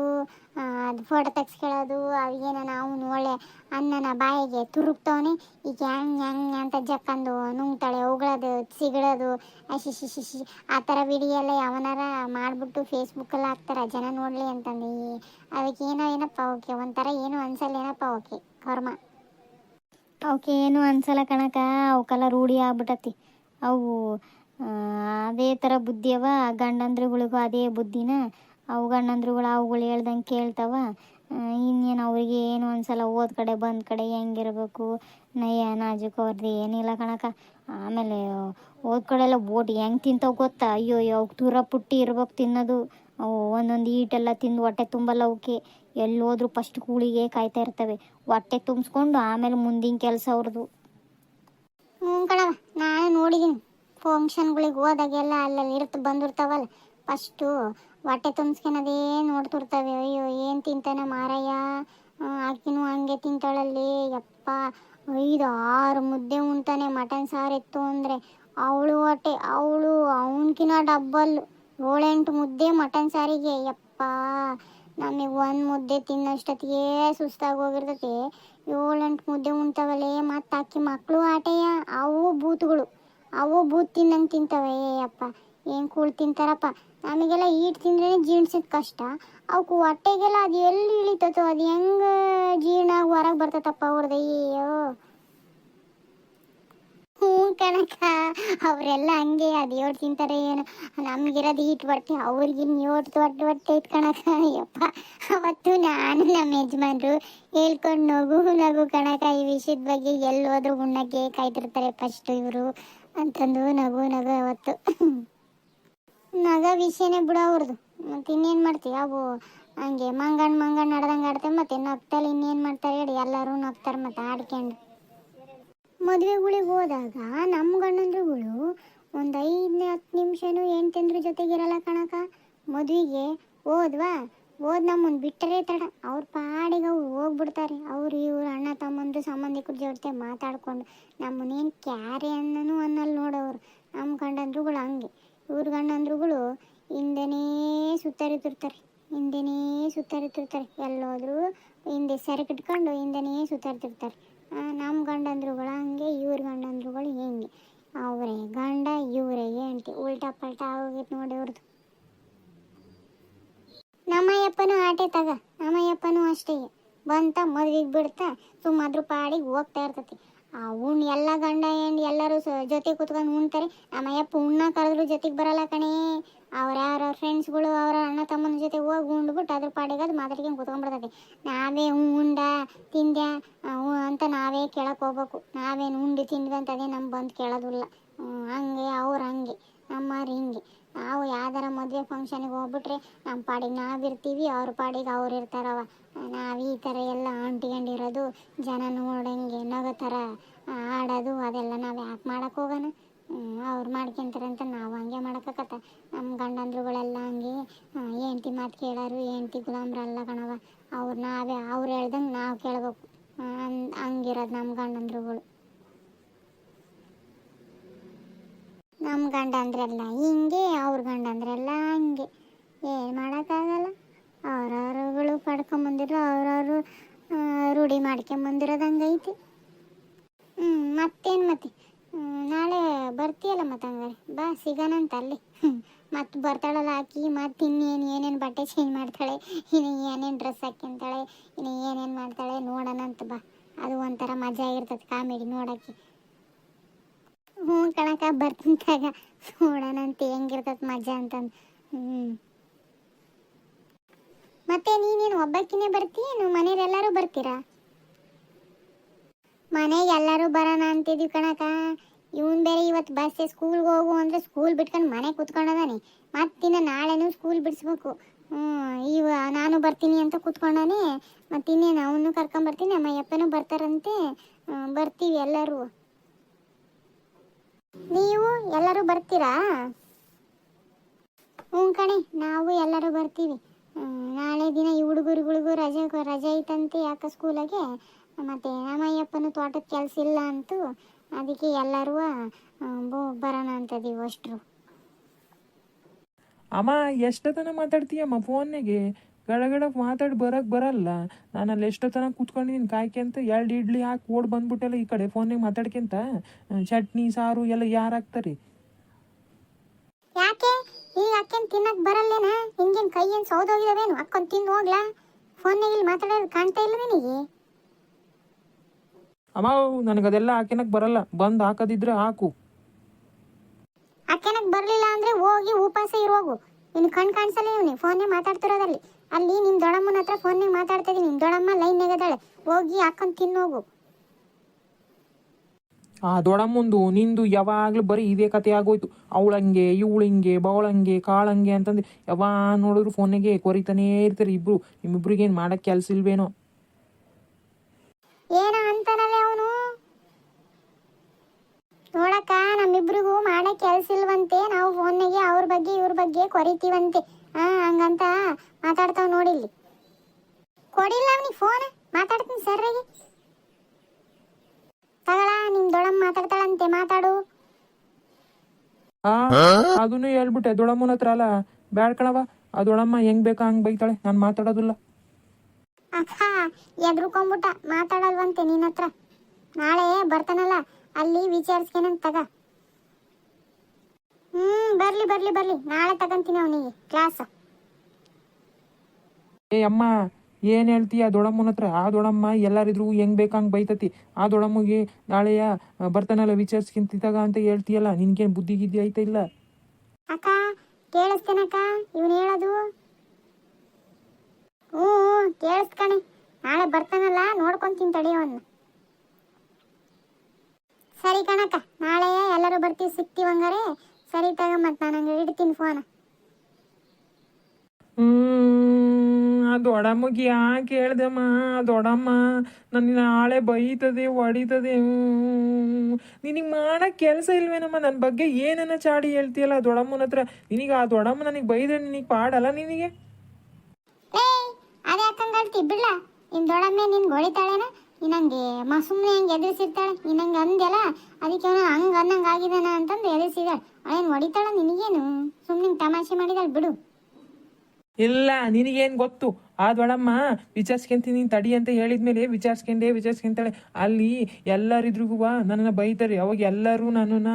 ಅದು ಫೋಟೋ ತೆಗ್ಸ್ಕೊಳ್ಳೋದು ಅವೇನ ನಾವು ಒಳ್ಳೆ ಅನ್ನನ ಬಾಯಿಗೆ ತುರುಕ್ತವನೆ. ಈಗ ಹೆಂಗ್ ಹೆಂಗ್ ಅಂತ ಜಕ್ಕಂದು ನುಂಗ್ತಾಳೆ, ಉಗಳೋದು, ಸಿಗಳೋದು ಅಶಿ ಶಿ ಶಿ ಶಿ ಆ ಥರ ವಿಡಿಯೋ ಎಲ್ಲ ಯಾವನಾರ ಮಾಡಿಬಿಟ್ಟು ಫೇಸ್ಬುಕ್ಕಲ್ಲಿ ಹಾಕ್ತಾರೆ, ಜನ ನೋಡಲಿ ಅಂತಂದು. ಅದಕ್ಕೆ ಏನೋ ಏನಪ್ಪ ಓಕೆ ಒಂಥರ ಏನೋ ಅನ್ಸಲ್ಲ ಏನಪ್ಪ ಓಕೆ ಕರ್ಮ. ಅವಕ್ಕೆ ಏನು ಅನ್ಸಲ್ಲ ಕಣಕ ಅವಕ್ಕೆಲ್ಲ ರೂಢಿ ಆಗ್ಬಿಟ್ಟತಿ ಅವು ಅದೇ ಥರ ಬುದ್ಧಿಯವ, ಗಂಡಂದ್ರುಗಳಿಗೂ ಅದೇ ಬುದ್ಧಿನ. ಅವು ಗಂಡಂದ್ರುಗಳು ಅವುಗಳು ಹೇಳ್ದಂಗೆ ಕೇಳ್ತಾವ. ಇನ್ನೇನು ಅವ್ರಿಗೆ ಏನು ಒಂದ್ಸಲ ಓದ್ ಕಡೆ ಬಂದ ಕಡೆ ಹೆಂಗಿರ್ಬೇಕು. ನಯ ನಾಜುಕು ಅವ್ರದ್ದು ಏನಿಲ್ಲ ಕಣಕ ಆಮೇಲೆ ಓದ್ ಕಡೆ ಎಲ್ಲ ಬೋಟ್ ಹೆಂಗೆ ತಿಂತಾವ್ ಗೊತ್ತಾ? ಅಯ್ಯೋ ಅವ್ಕೆ ದೂರ ಪುಟ್ಟಿ ಇರ್ಬೇಕು ತಿನ್ನೋದು. ಅವು ಒಂದೊಂದು ಈಟೆಲ್ಲ ತಿಂದು ಹೊಟ್ಟೆ ತುಂಬಲ್ಲ ಅವಕ್ಕೆ ಎಲ್ಲಿ ಹೋದ್ರು ಫಸ್ಟ್ ಕೂಳಿಗೆ ಕಾಯ್ತಾ ಇರ್ತವೆ. ಹೊಟ್ಟೆ ತುಂಬಿಸ್ಕೊಂಡು ಆಮೇಲೆ ಮುಂದಿನ ಕೆಲಸ ಅವ್ರದ್ದು ಹ್ಞೂ ಕಣವ ನಾನು ನೋಡಿದ್ದೀನಿ ಫಂಕ್ಷನ್ಗಳಿಗೆ ಹೋದಾಗೆಲ್ಲ ಅಲ್ಲಲ್ಲಿ ಇರ್ತ ಬಂದಿರ್ತಾವಲ್ಲ ಫಸ್ಟು ಹೊಟ್ಟೆ ತುಂಬಿಸ್ಕೊಳೋದೇ ನೋಡ್ತಿರ್ತವೆ. ಅಯ್ಯೋ, ಏನು ತಿಂತಾನೆ ಮಾರಯ್ಯ? ಆಕಿನೂ ಹಂಗೆ ತಿಂತಾಳಲ್ಲಿ. ಯಪ್ಪ ಐದು ಆರು ಮುದ್ದೆ ಉಣ್ತಾನೆ ಮಟನ್ ಸಾರು ಇತ್ತು ಅಂದರೆ ಅವಳು ಹೊಟ್ಟೆ, ಅವಳು ಅವನಕಿನ ಡಬ್ಬಲ್ ಏಳೆಂಟು ಮುದ್ದೆ ಮಟನ್ ಸಾರಿಗೆ. ಯಪ್ಪ ನಮಗೆ ಒಂದು ಮುದ್ದೆ ತಿನ್ನೋಷ್ಟೊತ್ತಿಗೆ ಸುಸ್ತಾಗಿ ಹೋಗಿರ್ತೈತಿ. ಏಳೆಂಟು ಮುದ್ದೆ ಉಣ್ತಾವಲ್ಲೇ ಮತ್ತು ಅಕ್ಕಿ ಮಕ್ಕಳು ಆಟೆಯ, ಅವು ಬೂತ್ಗಳು ಅವು ಬೂತ್ ತಿನ್ನಂಗೆ ತಿಂತಾವೆ. ಅಪ್ಪ, ಏನು ಕೂಳು ತಿಂತಾರಪ್ಪ. ನಮಗೆಲ್ಲ ಈಟ್ ತಿಂದ್ರೇ ಜೀರ್ಣಿಸೋದು ಕಷ್ಟ. ಅವಕ್ಕೆ ಹೊಟ್ಟೆಗೆಲ್ಲ ಅದು ಎಲ್ಲಿ ಇಳಿತತೋ, ಅದು ಹೆಂಗೆ ಜೀರ್ಣ ಹೊರಗೆ ಬರ್ತತಪ್ಪ ಅವ್ರದ್ದು ಅಯ್ಯೋ ಹ್ಞೂ ಕಣಕ ಅವರೆಲ್ಲ ಹಂಗೆ ಅದು ಏಳು ತಿಂತಾರೆ ಏನು? ನಮಗಿರೋದು ಈಟ್ ಹೊಟ್ಟೆ ಅವ್ರಿಗೆ ಏಟು ದೊಡ್ಡ ಒಟ್ಟು ಐತ್ ಕಣಕ ಯಪ್ಪ. ಅವತ್ತು ನಾನು ನಮ್ಮ ಯಜಮಾನ್ರು ಹೇಳ್ಕೊಂಡು ನಗು ನಗು ಕಣಕ ಈ ವಿಷಯದ ಬಗ್ಗೆ ಎಲ್ಲಿ ಹೋದ್ರು ಉಣ್ಣಕ್ಕೆ ಕಾಯ್ತಿರ್ತಾರೆ ಫಸ್ಟ್ ಇವರು. ಅಂತಂದು ನಗು ನಗು ಅವತ್ತು. ನಗ ವಿಷಯನೇ ಬಿಡು ಅವ್ರದ್ದು ಮತ್ತೆ ಇನ್ನೇನು ಮಾಡ್ತೀವಿ ಅವು ಹಂಗೆ ಮಂಗಣ್ಣ ಮಂಗಣ್ಣ ಆಡ್ದಂಗೆ ಆಡ್ತೇವೆ ಮತ್ತೆ ನಗ್ತಲ್ಲಿ ಇನ್ನೇನು ಮಾಡ್ತಾರೆ ಹೇಳಿ, ಎಲ್ಲರೂ ನಗ್ತಾರೆ ಮತ್ತೆ ಆಡ್ಕೊಂಡು ಮದುವೆಗಳಿಗೆ ಹೋದಾಗ ನಮ್ಮ ಗಂಡಂದ್ರುಗಳು ಒಂದು ಐದನೇ ಹತ್ತು ನಿಮಿಷನೂ ಹೆಂಡ್ತಿಂದ್ರ ಜೊತೆಗಿರಲ್ಲ ಕಣಕ ಮದುವೆಗೆ ಹೋದ್ವಾ? ಹೋದ್ ನಮ್ಮನ್ನು ಬಿಟ್ಟರೆ ತಡ. ಅವ್ರ ಪಾಡಿಗೆ ಅವ್ರು ಹೋಗ್ಬಿಡ್ತಾರೆ. ಅವ್ರು ಇವ್ರು ಅಣ್ಣ ತಮ್ಮಂದು ಸಂಬಂಧಿಕರ ಜೊತೆ ಮಾತಾಡ್ಕೊಂಡು ನಮ್ಮನ್ನೇನು ಕ್ಯಾರೆ ಅನ್ನೂ ಅನ್ನಲ್ಲಿ ನೋಡೋರು ನಮ್ಮ ಗಂಡಂದ್ರುಗಳು ಹಂಗೆ. ಇವ್ರ ಗಂಡಂದ್ರುಗಳು ಹಿಂದೆನೇ ಸುತ್ತರಿತಿರ್ತಾರೆ ಹಿಂದೆನೇ ಸುತ್ತರಿತಿರ್ತಾರೆ ಎಲ್ಲೋದ್ರು ಹಿಂದೆ ಸೆರಕಿಟ್ಕೊಂಡು ಹಿಂದೆನೇ ಸುತ್ತಾಡ್ತಿರ್ತಾರೆ ನಮ್ಮ ಗಂಡಂದ್ರುಗಳು ಹಂಗೆ, ಇವ್ರ ಗಂಡಂದ್ರುಗಳು ಹೆಂಗೆ? ಅವರೇ ಗಂಡ, ಇವರೇ ಹೆಂಡ್ತಿ, ಉಲ್ಟಾ ಪಲ್ಟಾ ಆಗೋಗಿತ್ತು ನೋಡಿ ಅವ್ರದ್ದು ನಮ್ಮಯ್ಯಪ್ಪನೂ ಆಟೆ ತಗ, ನಮ್ಮಯ್ಯಪ್ಪನೂ ಅಷ್ಟೇ. ಬಂತ, ಮದ್ವಿಗೆ ಬಿಡ್ತಾ ಅದ್ರ ಪಾಡಿಗೆ ಹೋಗ್ತಾ ಇರ್ತತಿ. ಆ ಉಣ್, ಎಲ್ಲ ಗಂಡ ಹೆಂಡ್ ಎಲ್ಲರೂ ಜೊತೆ ಕುತ್ಕೊಂಡು ಉಣ್ತಾರೆ. ನಮ್ಮಯ್ಯಪ್ಪ ಉಣ್ಣ ಕರೆದ್ರು ಜೊತೆಗೆ ಬರಲ್ಲ ಕಣೇ. ಅವ್ರ ಯಾರ ಫ್ರೆಂಡ್ಸ್ಗಳು ಅವರ ಅಣ್ಣ ತಮ್ಮನ ಜೊತೆ ಹೋಗಿ ಉಂಡ್ಬಿಟ್ಟು ಅದ್ರ ಪಾಡಿಗೆ ಅದು ಮಾತಾಡ್ಕೊಂಡು ಕುತ್ಕೊಂಡ್ಬಿಡ್ತೈತಿ. ನಾವೇ ಉಂಡ ತಿಂದ್ಯಾ? ಹ್ಞೂ ಅಂತ ನಾವೇ ಕೇಳಕ್ಕೆ ಹೋಗ್ಬೇಕು. ನಾವೇನು ಉಂಡು ತಿಂದ್ವಿ ಅಂತ ಅದೇ ನಮ್ಗೆ ಬಂದು ಕೇಳೋದಿಲ್ಲ. ಹಂಗೆ ಅವ್ರು ಹಂಗೆ, ನಮ್ಮವ್ರು ಹಿಂಗೆ. ನಾವು ಯಾವ್ದಾರ ಮದುವೆ ಫಂಕ್ಷನಿಗೆ ಹೋಗ್ಬಿಟ್ರೆ ನಮ್ಮ ಪಾಡಿಗೆ ನಾವಿರ್ತೀವಿ ಅವ್ರ ಪಾಡಿಗೆ ಅವ್ರು ಇರ್ತಾರವ ನಾವು ಈ ಥರ ಎಲ್ಲ ಅಂಟ್ಕೊಂಡಿರೋದು ಜನ ನೋಡಂಗೆ ನಗೋ ಥರ ಆಡೋದು, ಅದೆಲ್ಲ ನಾವು ಯಾಕೆ ಮಾಡೋಕ್ಕೆ ಹೋಗೋಣ? ಅವ್ರು ಮಾಡ್ಕೊಂತಾರಂತ ನಾವು ಹಂಗೆ ಮಾಡೋಕ್ಕತ್ತ. ನಮ್ಮ ಗಂಡಂದ್ರುಗಳೆಲ್ಲ ಹಂಗೆ ಹೆಂಡ್ತಿ ಮಾತು ಕೇಳಾರು ಹೆಂಡ್ತಿ ಗುಲಾಮ್ರಲ್ಲ ಕಣವ ಅವ್ರು ನಾವೇ, ಅವ್ರು ಹೇಳ್ದಂಗೆ ನಾವು ಕೇಳ್ಬೇಕು. ಹಂಗ್- ಹಂಗಿರೋದು ನಮ್ಮ ಗಂಡಂದ್ರುಗಳು. ನಮ್ಮ ಗಂಡ ಅಂದ್ರೆಲ್ಲ ಹಿಂಗೆ, ಅವ್ರ ಗಂಡ ಅಂದ್ರೆಲ್ಲ ಹಂಗೆ. ಏನು ಮಾಡೋಕ್ಕಾಗಲ್ಲ. ಅವ್ರವ್ರುಗಳು ಪಡ್ಕೊಂಬಂದಿರೋ ಅವ್ರವರು ರೂಢಿ ಮಾಡ್ಕೊಂಬಂದಿರೋದು ಹಂಗೈತಿ. ಹ್ಞೂ ಮತ್ತೇನು ಮತ್ತೆ? ನಾಳೆ ಬರ್ತೀಯಲ್ಲ ಮತ್ತೆ ಹಂಗಾರೆ ಬಾ ಸಿಗೋಣಂತ ಅಲ್ಲಿ. ಮತ್ತೆ ಬರ್ತಾಳಲ್ಲ ಹಾಕಿ ಮತ್ತು ಇನ್ನೇನು, ಏನೇನು ಬಟ್ಟೆ ಚೇಂಜ್ ಮಾಡ್ತಾಳೆ, ಇನ್ನು ಏನೇನು ಡ್ರೆಸ್ ಹಾಕ್ಯಂತಾಳೆ, ಇನ್ನು ಏನೇನು ಮಾಡ್ತಾಳೆ ನೋಡೋಣಂತ ಬಾ. ಅದು ಒಂಥರ ಮಜಾ ಆಗಿರ್ತದೆ ಕಾಮಿಡಿ ನೋಡೋಕ್ಕೆ ಹ್ಞೂ ಕಣಕ ಬರ್ತಿಂತಾಗ ನೋಡೋಣಂತ ಹೆಂಗಿರ್ತದೆ ಮಜಾ ಅಂತಂದು. ಹ್ಞೂ ಮತ್ತೆ ನೀನೇನು ಒಬ್ಬಕ್ಕಿನೇ ಬರ್ತೀಯೇನು? ನೀವು ಎಲ್ಲರೂ ಬರ್ತೀರಾ? ಮನೆಗೆ ಎಲ್ಲರೂ ಬರೋಣ ಅಂತಿದ್ವಿ ಕಣಕ ಇವನ್ ಬೇರೆ ಇವತ್ತು ಬಸ್ಸೆ ಸ್ಕೂಲ್ಗೆ ಹೋಗು ಅಂದ್ರೆ ಸ್ಕೂಲ್ ಬಿಟ್ಕೊಂಡು ಮನೆ ಕೂತ್ಕೊಂಡದಾನೆ. ಮತ್ತಿನ್ನ ನಾಳೆನೂ ಸ್ಕೂಲ್ ಬಿಡಿಸ್ಬೇಕು. ಹ್ಞೂ ಇವ ನಾನು ಬರ್ತೀನಿ ಅಂತ ಕೂತ್ಕೊಂಡಾನೆ ಮತ್ತಿನ್ನೇನು ಅವನು ಕರ್ಕೊಂಬರ್ತೀನಿ, ನಮ್ಮ ಅಪ್ಪನೂ ಬರ್ತಾರಂತೆ. ಬರ್ತೀವಿ ಎಲ್ಲರೂ. ನೀವು ಎಲ್ಲರೂ ಬರ್ತೀರಾ? ಹ್ಞೂ ಕಣೆ, ನಾವು ಎಲ್ಲರೂ ಬರ್ತೀವಿ. ನಾಳೆ ದಿನ ಈ ಹುಡುಗರುಗಳಿಗೂ ರಜೆ ರಜೆ ಐತಂತೆ ಯಾಕೆ ಸ್ಕೂಲಾಗೆ? ಮತ್ತು ರಾಮಯ್ಯಪ್ಪನ ತೋಟದ ಕೆಲಸ ಇಲ್ಲ ಅಂತೂ ಅದಕ್ಕೆ ಎಲ್ಲರೂ ಬರೋಣ ಅಂತದೀವಿ ಅಷ್ಟರು. ಅಮ್ಮ ಎಷ್ಟೊತ್ತನ ಮಾತಾಡ್ತೀಯಮ್ಮ ಫೋನ್ಗೆ? ಗಡಗಡ ಮಾತಾಡಿ ಬರಕ್ ಬರಲ್ಲ. ನಾನು ಅಲ್ಲಿ ಎಷ್ಟೊತ್ತನ ಕೂತ್ಕೊಂಡಿದ್ದೀನಿ ಕಾಯ್ಕೆಂತ ಎರಡು ಇಡ್ಲಿ ಹಾಕಿ ಓಡ್ ಬಂದ್ಬಿಟ್ಟೆಲ್ಲ ಈ ಕಡೆ ಫೋನ್ಯಾಗ ಮಾತಾಡ್ಕೊಂತ? ಚಟ್ನಿ ಸಾರು ಎಲ್ಲ ಯಾರು ಹಾಕ್ತಾರೆ? ಯಾಕೆ? ಈಗ ಅಕ್ಕೇನು ತಿನ್ನಕ್ ಬರಲ್ಲೇನ? ಹಿಂಗೇನು ಕೈ ಏನು ಸೌದೋಗಿದಾವೇನು? ಅಕ್ಕೊಂದು ತಿಂದು ಹೋಗ್ಲಾ? ಫೋನ್ನಾಗ ಇಲ್ಲಿ ಮಾತಾಡೋದು ಕಾಣ್ತಾ ಇಲ್ಲ ನಿನಗೆ? ಅಮ್ಮ ನನಗದೆಲ್ಲ ಹಾಕ್ಯನಕ್ ಬರಲ್ಲ. ಬಂದು ಹಾಕದಿದ್ರೆ ಹಾಕು. ಅಕ್ಕನಕ್ ಬರಲಿಲ್ಲ ಅಂದ್ರೆ ಹೋಗಿ ಉಪವಾಸ ಇರೋಗು ಇನ್ನು ಕಣ್ ಕಾಣಿಸಲ್ಲ ಇವನಿ ಫೋನ್ನೇ ಮಾತಾಡ್ತಿರೋದಲ್ಲಿ. ಅಲ್ಲಿ ನಿಮ್ಮ ದೊಡ್ಡಮ್ಮನ ಹತ್ರ ಫೋನ್ನಾಗ ಮಾತಾಡ್ತಾ ಇದೀನಿ ನಿಮ್ಮ ದೊಡ್ಡಮ್ಮ ಲೈನ್ ಅದಾಳೆ. ಹೋಗಿ ಹಾಕೊಂಡು ತಿನ್ನೋಗು ಆ ದೊಡಮ್ಮಂದು ನಿಂದು ಯಾವಾಗ್ಲೂ ಬರೀ ಇದೇ ಕತೆ ಆಗೋಯ್ತು. ಅವಳಂಗೆ ಇವಳಂಗೆ ಬವಳಂಗೆ ಕಾಳಂಗೆ ಅಂತಂದು ಯಾವಾಗ ನೋಡಿದ್ರು ಫೋನಿಗೆ ಕೊರಿತಾನೇ ಇರ್ತಾರೆ ಇಬ್ರು. ನಿಮ್ಮಿಬ್ರಿಗೇನು ಮಾಡಕ್ ಕೆಲಸ ಇಲ್ವೇನೋ? ಏನ ಅಂತಾನಲ್ಲ ಅವನು. ನೋಡಕ್ಕ ನಮ್ಮಿಬ್ರಿಗೂ ಮಾಡೋ ಕೆಲ್ಸ ಇಲ್ವಂತೆ ನಾವು ಫೋನ್ನಾಗೆ ಅವ್ರ ಬಗ್ಗೆ ಇವ್ರ ಬಗ್ಗೆ ಕೊರಿತೀವಂತೆ. ಹಾ ಹಂಗಂತ ಮಾತಾಡ್ತಾವ ನೋಡಿಲ್ಲಿ ಕೊಡಿಲ್ಲ ಅವನಿಗೆ ಫೋನ್ ಮಾತಾಡ್ತೀನಿ ಸರ್ರಿಗೆ ತಗಳ ನಿಮ್ ದೊಡಮ್ಮ ಮಾತಾಡ್ತಾಳಂತೆ ಮಾತಾಡು. ಆ ಅದನ್ನು ಹೇಳ್ಬಿಟ್ಟೆ ದೊಡಮ್ಮನ ಹತ್ರ ಅಲ್ಲ ಬ್ಯಾಡ್ ಕಣವ ಆ ಹೆಂಗ್ ಬೇಕಾ ಹಂಗ್ ಬೈತಾಳೆ ನಾನು ಮಾತಾಡೋದಿಲ್ಲ. ಅಕ್ಕ ಎದ್ರುಕೊಂಬಿಟ್ಟ ಮಾತಾಡಲ್ವಂತೆ ನಿನ್ನ ಹತ್ರ. ನಾಳೆ ಬರ್ತಾನಲ್ಲ ಅಲ್ಲಿ ವಿಚಾರಿಸ್ಕೇನಂತ ತಗ. ಹ್ಮ್ ಬರ್ಲಿ ಬರ್ಲಿ ಬರ್ಲಿ. ನಾಳೆ ತಗಂತೀನಿ ಅವನಿಗೆ ಕ್ಲಾಸ್ ಏ ಅಮ್ಮ ಏನ್ ಹೇಳ್ತೀಯ ಆ ದೊಡ್ಡಮ್ಮನ ಹತ್ರ? ಆ ದೊಡಮ್ಮ ಎಲ್ಲರಿದ್ರು ಹೆಂಗ್ ಬೇಕಂಗ್ ಬೈತತಿ. ಆ ದೊಡಮ್ಮಗೆ ನಾಳೆಯ ಬರ್ತಾನಲ್ಲ ವಿಚಾರಿಸ್ಕಿಂತಿದ್ದಾಗ ಅಂತ ಹೇಳ್ತೀಯಲ್ಲ? ನಿನ್ಗೇನ್ ಬುದ್ಧಿ ಗಿದ್ದಿ ಐತ ಇಲ್ಲ? ಅಕ್ಕ ಕೇಳಿಸ್ತೇನಕ್ಕ ಇವನು ಹೇಳೋದು? ಹ್ಞೂ ಕೇಳಿಸ್ಕಣೆ ನಾಳೆ ಬರ್ತಾನಲ್ಲ ನೋಡ್ಕೊಂತೀನಿ ತಡಿ ಸರಿ ಕಣಕ್ಕ, ನಾಳೆ ಎಲ್ಲರೂ ಬರ್ತೀವಿ ಸಿಗ್ತೀವಿ ಹಂಗಾರೆ ಸರಿ ತಗ ಮತ್ತೆ ನಾನು ಹಂಗೆ ಇಡ್ತೀನಿ ಫೋನ್ ಆ ದೊಡ್ಡಮ್ಮಗೆ ಯಾಕೆ ಹೇಳ್ದಮ್ಮ? ಆ ದೊಡ್ಡಮ್ಮ ನನ್ನ ನಾಳೆ ಬೈತದೆ, ಹೊಡಿತದೆ. ನಿನಗೆ ಮಾಡಕ್ ಕೆಲಸ ಇಲ್ವೇನಮ್ಮ? ನನ್ನ ಬಗ್ಗೆ ಏನನ್ನ ಚಾಡಿ ಹೇಳ್ತೀಯಲ್ಲ ಆ ದೊಡ್ಡಮ್ಮನ ಹತ್ರ. ನಿನಗೆ ಆ ದೊಡಮ್ಮ ನನಗೆ ಬೈದ್ರೆ ನಿನಗೆ ಪಾಡಲ್ಲ ನಿನಗೆ? ಅಕ್ಕಂಗಳ್ತಿ ಬಿಡ್ಲ. ನಿನ್ ದೊಡಮ್ಮೆ ನಿನ್ ಗೊಳಿತಾಳೇನ? ನಿನಂಗೆ ಮಸುಮ್ನೆ ಸುಮ್ಮನೆ ಹಂಗೆ ಎದುರಿಸಿರ್ತಾಳೆ. ನಿನಂಗೆ ಅಂದೆಲ್ಲ ಅದಕ್ಕೆ ಅವನು ಹಂಗೆ ಅನ್ನಂಗ ಆಗಿದಾನ ಅಂತಂದು ಎದುರಿಸಿದಾಳೆ. ಅವಳೇನು ಹೊಡಿತಾಳ ನಿನಗೇನು? ಸುಮ್ಮನೆ ತಮಾಷೆ ಮಾಡಿದಾಳೆ ಬಿಡು. ಇಲ್ಲ, ನಿನಗೇನ್ ಗೊತ್ತು? ಆ ದೊಡಮ್ಮ ವಿಚಾರಿಸ್ಕೊಂತೀನಿ ತಡಿ ಅಂತ ಹೇಳಿದ್ಮೇಲೆ ವಿಚಾರಿಸ್ಕೊಂಡೆ ವಿಚಾರಿಸ್ಕೊಂತಾಳೆ. ಅಲ್ಲಿ ಎಲ್ಲರಿದ್ರಿಗೂ ನನ್ನನ್ನು ಬೈತಾರೆ. ಅವಾಗ ಎಲ್ಲರೂ ನನ್ನನ್ನ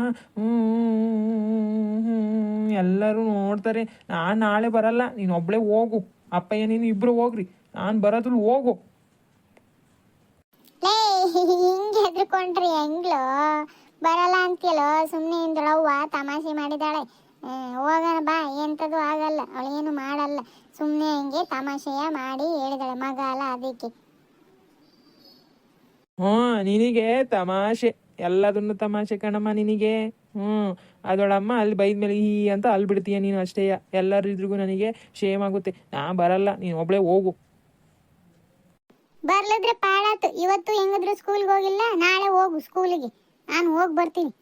ಎಲ್ಲರೂ ನೋಡ್ತಾರೆ. ನಾನು ನಾಳೆ ಬರಲ್ಲ. ನೀನು ಒಬ್ಳೆ ಹೋಗು. ಅಪ್ಪಯ್ಯ, ನೀನು ಇಬ್ರು ಹೋಗ್ರಿ. ನಾನು ಬರೋದ್ರಲ್ಲಿ ಹೋಗು. ಲೇ ಹಿಂಗೆ ಹೆದ್ರುಕೊಂಡ್ರಿ ಹೆಂಗ್ಲೋ? ಬರಲ್ಲ ಅಂತೀಯಲ್ಲೋ? ಸುಮ್ಮನೆ ಇಂದಳವ್ವ ತಮಾಷೆ ಮಾಡಿದಾಳೆ. ಹೋಗಣ ಬಾ ಎಂಥದ್ದು ಆಗಲ್ಲ. ಅವಳೇನು ಮಾಡಲ್ಲ. ಸುಮ್ಮನೆ ಹಿಂಗೆ ತಮಾಷೆಯ ಮಾಡಿ ಹೇಳಿದಾಳೆ ಮಗ ಅಲ್ಲ ಅದಕ್ಕೆ. ಹ್ಞೂ ನಿನಗೆ ತಮಾಷೆ. ಎಲ್ಲದನ್ನು ತಮಾಷೆ ಕಣಮ್ಮ ನಿನಗೆ. ಹ್ಞೂ ಅದೊಳಮ್ಮ ಅಲ್ಲಿ ಬೈದ್ಮೇಲೆ ಈ ಅಂತ ಅಲ್ಲಿ ಬಿಡ್ತೀಯ ನೀನು ಅಷ್ಟೇ. ಎಲ್ಲರಿದ್ರಿಗೂ ನನಗೆ ಶೇಮ್ ಆಗುತ್ತೆ. ನಾ ಬರಲ್ಲ ನೀನು ಒಬ್ಳೆ ಹೋಗು. ಬರ್ಲಿದ್ರೆ ಪಾಡಾತು ಇವತ್ತು ಹೆಂಗಿದ್ರು ಸ್ಕೂಲ್ಗೆ ಹೋಗಿಲ್ಲ, ನಾಳೆ ಹೋಗು ಸ್ಕೂಲಿಗೆ ನಾನು ಹೋಗಿ ಬರ್ತೀನಿ.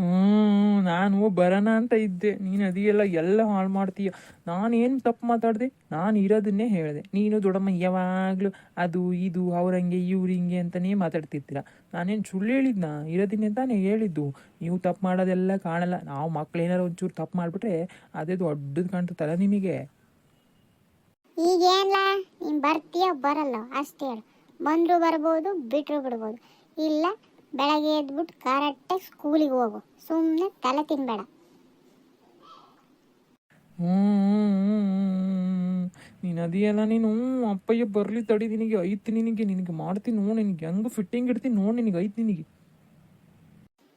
ಹ್ಞೂ ನಾನು ಬರೋಣ ಅಂತ ಇದ್ದೆ. ನೀನು ಅದೆಲ್ಲ ಎಲ್ಲ ಹಾಳು ಮಾಡ್ತೀಯ. ನಾನೇನು ತಪ್ಪು ಮಾತಾಡಿದೆ? ನಾನು ಇರೋದನ್ನೇ ಹೇಳಿದೆ. ನೀನು ದೊಡ್ಡಮ್ಮ, ಯಾವಾಗಲೂ ಅದು, ಇದು, ಅವ್ರಂಗೆ ಹಿಂಗೆ ಅಂತಲೇ ಮಾತಾಡ್ತಿರ್ತೀರ. ನಾನೇನು ಸುಳ್ಳು ಹೇಳಿದ್ನಾ? ಇರೋದನ್ನೇ ತಾನೇ ಹೇಳಿದ್ದು. ನೀವು ತಪ್ಪು ಮಾಡೋದೆಲ್ಲ ಕಾಣಲ್ಲ. ನಾವು ಮಕ್ಳು ಏನಾರು ಒಂಚೂರು ತಪ್ಪು ಮಾಡಿಬಿಟ್ರೆ ಅದೇ ದೊಡ್ಡದು ಕಾಣ್ತಾರ ನಿಮಗೆ. ಈಗೇನ್ಲ? ನೀನ್ ಬರ್ತೀಯ ಬರಲ್ಲ. ಅಷ್ಟೇ ಹೇಳು. ಬಂದರೂ ಬರ್ಬೋದು ಬಿಟ್ಟರು ಬಿಡ್ಬೋದು. ಇಲ್ಲ ಬೆಳಗ್ಗೆ ಎದ್ಬಿಟ್ಟು ಕರೆಕ್ಟಾಗಿ ಸ್ಕೂಲಿಗೆ ಹೋಗು. ಸುಮ್ಮನೆ ತಲೆ ತಿನ್ಬೇಡ. ನೀನು ಅದೆಯಲ್ಲ ನೀನು? ಅಪ್ಪಯ್ಯ ಬರಲಿ ತಡಿ ನಿನಗೆ ಐತಿ ನಿನಗೆ ನಿನಗೆ ಮಾಡ್ತೀನಿ ನೋ ನಿನಗೆ. ಹೆಂಗೆ ಫಿಟ್ಟಿಂಗ್ ಇಡ್ತೀನಿ ನೋಡಿ ನಿನಗೆ ಐತಿ ನಿನಗೆ.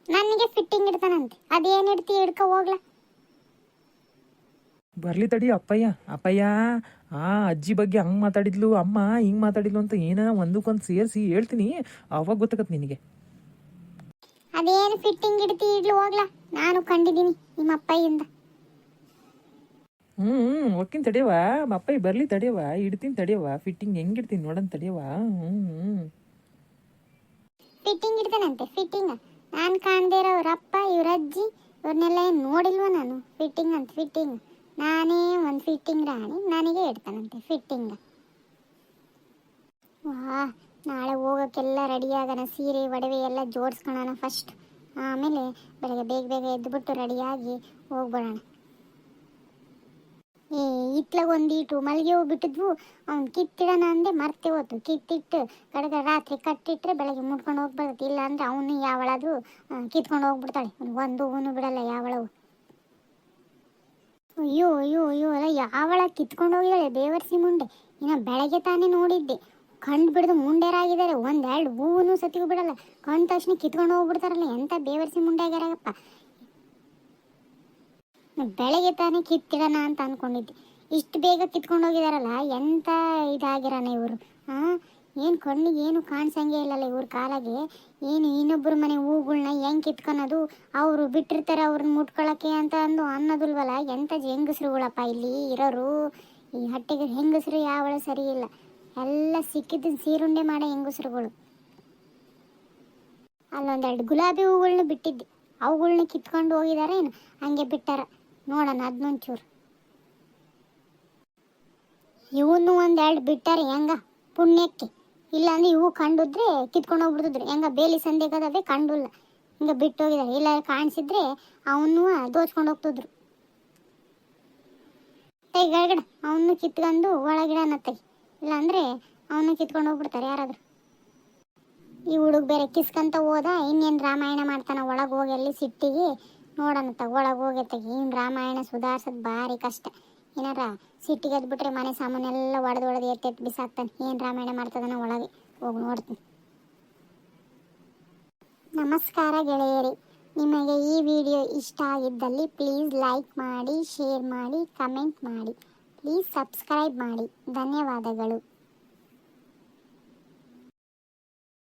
ನನಗೆ ಫಿಟ್ಟಿಂಗ್ ಇಡ್ತಾನಂತೆ. ಅದೇನು ಇಡ್ತೀಯ ಹಿಡ್ಕೊ ಹೋಗ್ಲಾ. ಬರ್ಲಿ ತಡಿ ಅಪ್ಪಯ್ಯ. ಅಪ್ಪಯ್ಯ ಆ ಅಜ್ಜಿ ಬಗ್ಗೆ ಹಂಗೆ ಮಾತಾಡಿದ್ಲು ಅಮ್ಮ ಹಿಂಗೆ ಮಾತಾಡಿದ್ಲು ಅಂತ ಏನಾರ ಒಂದಕ್ಕೊಂದು ಸೇರಿಸಿ ಹೇಳ್ತೀನಿ. ಅವಾಗ ಗೊತ್ತಾಗತ್ತೆ ನಿನಗೆ. ಅದೇನು ಫಿಟ್ಟಿಂಗ್ ಇಡ್ತಿ ಇಡ್ಲು ಹೋಗ್ಲಾ. ನಾನು ಕಂಡಿದ್ದೀನಿ ನಿಮ್ಮ ಅಪ್ಪಯ್ಯಿಂದ. ಹ್ಞೂ ಒಕ್ಕಿನ ತಡಿಯವ ಅಪ್ಪಯ್ಯ ಬರ್ಲಿ ತಡಿಯವ ಇಡ್ತೀನಿ ತಡಿಯವ ಫಿಟ್ಟಿಂಗ್ ಹೆಂಗೆ ಇಡ್ತೀನಿ ನೋಡನ್ ತಡಿಯವ ಹ್ಞೂ ಫಿಟ್ಟಿಂಗ್ ಇಡ್ತಾನಂತೆ? ಫಿಟ್ಟಿಂಗ್ ನಾನು ಕಾಣದೇ ಇರೋವ್ರ ಅಪ್ಪ ಇವ್ರ ಅಜ್ಜಿ ಇವ್ರನ್ನೆಲ್ಲ ಏನು ನೋಡಿಲ್ವ ನಾನು? ಫಿಟ್ಟಿಂಗ್ ಅಂತ ಫಿಟ್ಟಿಂಗ್ ನಾನೇ ಒಂದು ಫಿಟ್ಟಿಂಗ್ ರಾಣಿ, ನನಗೆ ಇಡ್ತಾನಂತೆ ಫಿಟ್ಟಿಂಗ್ ವಾ, ನಾಳೆ ಹೋಗೋಕ್ಕೆಲ್ಲ ರೆಡಿ ಆಗೋಣ ಸೀರೆ, ಒಡವೆ ಎಲ್ಲ ಜೋಡಿಸ್ಕೊಳ್ಳೋಣ ಫಸ್ಟ್ ಆಮೇಲೆ ಬೆಳಗ್ಗೆ ಬೇಗ ಬೇಗ ಎದ್ದುಬಿಟ್ಟು ರೆಡಿಯಾಗಿ ಹೋಗ್ಬಿಡೋಣ. ಏ, ಇತ್ಲಾಗ ಒಂದೀಟು ಮಲ್ಲಿಗೆ ಹೂ ಬಿಟ್ಟಿದ್ವು. ಅವ್ನು ಕಿತ್ತಿಡೋಣ ಅಂದೆ ಮರ್ತೆ ಹೋತು. ಕಿತ್ತಿಟ್ಟು ಕಡೆಗೆ ರಾತ್ರಿ ಕಟ್ಟಿಟ್ರೆ ಬೆಳಗ್ಗೆ ಮುಟ್ಕೊಂಡು ಹೋಗ್ಬಾರ್ದು ಇಲ್ಲ ಅಂದ್ರೆ ಅವನು ಯಾವಳಾದ್ರೂ ಕಿತ್ಕೊಂಡು ಹೋಗ್ಬಿಡ್ತಾಳೆ. ಒಂದು ಹೂನು ಬಿಡಲ್ಲ ಯಾವಳವು. ಅಯ್ಯೋ ಅಯ್ಯೋ ಅಯ್ಯೋ, ಅಲ್ಲ, ಯಾವಳ ಕಿತ್ಕೊಂಡು ಹೋಗಿದ್ದಾಳೆ ಬೇವರ್ಸಿ ಮುಂಡೆ ಇನ್ನ ಬೆಳಗ್ಗೆ ತಾನೇ ನೋಡಿದ್ದೆ. ಕಂಡು ಬಿಡ್ದು ಮುಂಡೇರಾಗಿದ್ದಾರೆ. ಒಂದೆರಡು ಹೂವು ಸತಿಗೂ ಬಿಡಲ್ಲ. ಕಂಡ ತಕ್ಷಣ ಕಿತ್ಕೊಂಡು ಹೋಗ್ಬಿಡ್ತಾರಲ್ಲ, ಎಂತ ಬೇವರ್ಸಿ ಮುಂಡೆ ಆಗ್ಯಾರಪ್ಪ ಬೆಳಗ್ಗೆ ತಾನೇ ಕಿತ್ತಿಡೋಣ ಅಂತ ಅನ್ಕೊಂಡಿದ್ದೆ. ಇಷ್ಟು ಬೇಗ ಕಿತ್ಕೊಂಡು ಹೋಗಿದಾರಲ್ಲ, ಎಂತ ಇದಾಗಿರೋಣ ಇವರು ಹಾಂ ಏನು ಕಣ್ಣಿಗೆ ಏನು ಕಾಣಿಸಂಗೆ ಇಲ್ಲಲ್ಲ ಇವ್ರ ಕಾಲಾಗೆ? ಏನು ಇನ್ನೊಬ್ಬರ ಮನೆ ಹೂಗಳನ್ನ ಹೆಂಗೆ ಕಿತ್ಕೊಳೋದು? ಅವರು ಬಿಟ್ಟಿರ್ತಾರೆ ಅವ್ರನ್ನ ಮುಟ್ಕೊಳಕ್ಕೆ ಅಂತ ಅಂದು ಅನ್ನೋದಿಲ್ವಲ್ಲ? ಎಂಥ ಹೆಂಗಸ್ರುಗಳಪ್ಪ ಇಲ್ಲಿ ಇರೋರು? ಈ ಹಟ್ಟಿಗೆ ಹೆಂಗಸ್ರು ಯಾವಳ ಸರಿ ಇಲ್ಲ. ಎಲ್ಲ ಸಿಕ್ಕಿದ್ದು ಸೀರುಂಡೆ ಮಾಡೋ ಹೆಂಗಸ್ರುಗಳು. ಅಲ್ಲೊಂದೆರಡು ಗುಲಾಬಿ ಹೂಗಳನ್ನ ಬಿಟ್ಟಿದ್ದೆ. ಅವುಗಳನ್ನ ಕಿತ್ಕೊಂಡು ಹೋಗಿದ್ದಾರೆ ಏನು? ಹಂಗೆ ಬಿಟ್ಟಾರ. ನೋಡೋಣ ಅದನ್ನೊಂಚೂರು ಇವನು ಒಂದೆರಡು ಬಿಟ್ಟಾರೆ ಹೆಂಗ? ಪುಣ್ಯಕ್ಕೆ. ಇಲ್ಲಾಂದ್ರೆ ಇವು ಕಂಡಿದ್ರೆ ಕಿತ್ಕೊಂಡು ಹೋಗ್ಬಿಡ್ತಿದ್ರು. ಹೆಂಗ ಬೇಲಿ ಸಂದೇಗದವೆ ಕಂಡುಲ್ಲ. ಹಿಂಗೆ ಬಿಟ್ಟು ಹೋಗಿದ್ದಾರೆ ಇಲ್ಲ ಕಾಣಿಸಿದ್ರೆ ಅವನು ದೋಚ್ಕೊಂಡು ಹೋಗ್ತಿದ್ರು. ತೈ ಕೆಳಗಡೆ. ಅವನು ಕಿತ್ಕೊಂಡು ಒಳಗಿಡನ ತೈ. ಇಲ್ಲಾಂದ್ರೆ ಅವನು ಕಿತ್ಕೊಂಡು ಹೋಗ್ಬಿಡ್ತಾರೆ ಯಾರಾದ್ರು. ಈ ಹುಡುಗ ಬೇರೆ ಕಿಸ್ಕಂತ ಹೋದ, ಇನ್ನೇನ್ ರಾಮಾಯಣ ಮಾಡ್ತಾನ? ಒಳಗೆ ಹೋಗಿ ಅಲ್ಲಿ ಸಿಟ್ಟಿಗೆ ನೋಡೋಣ ತಗ ಒಳಗೆ ಹೋಗಿ ತೆಗಿ ರಾಮಾಯಣ ಸುಧಾರ್ಸೋದು ಭಾರಿ ಕಷ್ಟ. ಏನಾರ ಸಿಟ್ಟಿಗೆ ಎದ್ಬಿಟ್ರೆ ಮನೆ ಸಾಮಾನೆಲ್ಲ ಒಡೆದು ಒಡೆದು ಎತ್ತಿ ಎತ್ತಿ ಬಿಸಾಕ್ತಾನೆ. ಏನು ರಾಮಾಯಣ ಮಾಡ್ತದನ ಒಳಗೆ? ಹೋಗಿ ನೋಡ್ತೀನಿ. ನಮಸ್ಕಾರ ಗೆಳೆಯರಿ. ನಿಮಗೆ ಈ ವಿಡಿಯೋ ಇಷ್ಟ ಆಗಿದ್ದಲ್ಲಿ ಪ್ಲೀಸ್ ಲೈಕ್ ಮಾಡಿ, ಶೇರ್ ಮಾಡಿ, ಕಮೆಂಟ್ ಮಾಡಿ. ಪ್ಲೀಸ್ ಸಬ್ಸ್ಕ್ರೈಬ್ ಮಾಡಿ. ಧನ್ಯವಾದಗಳು.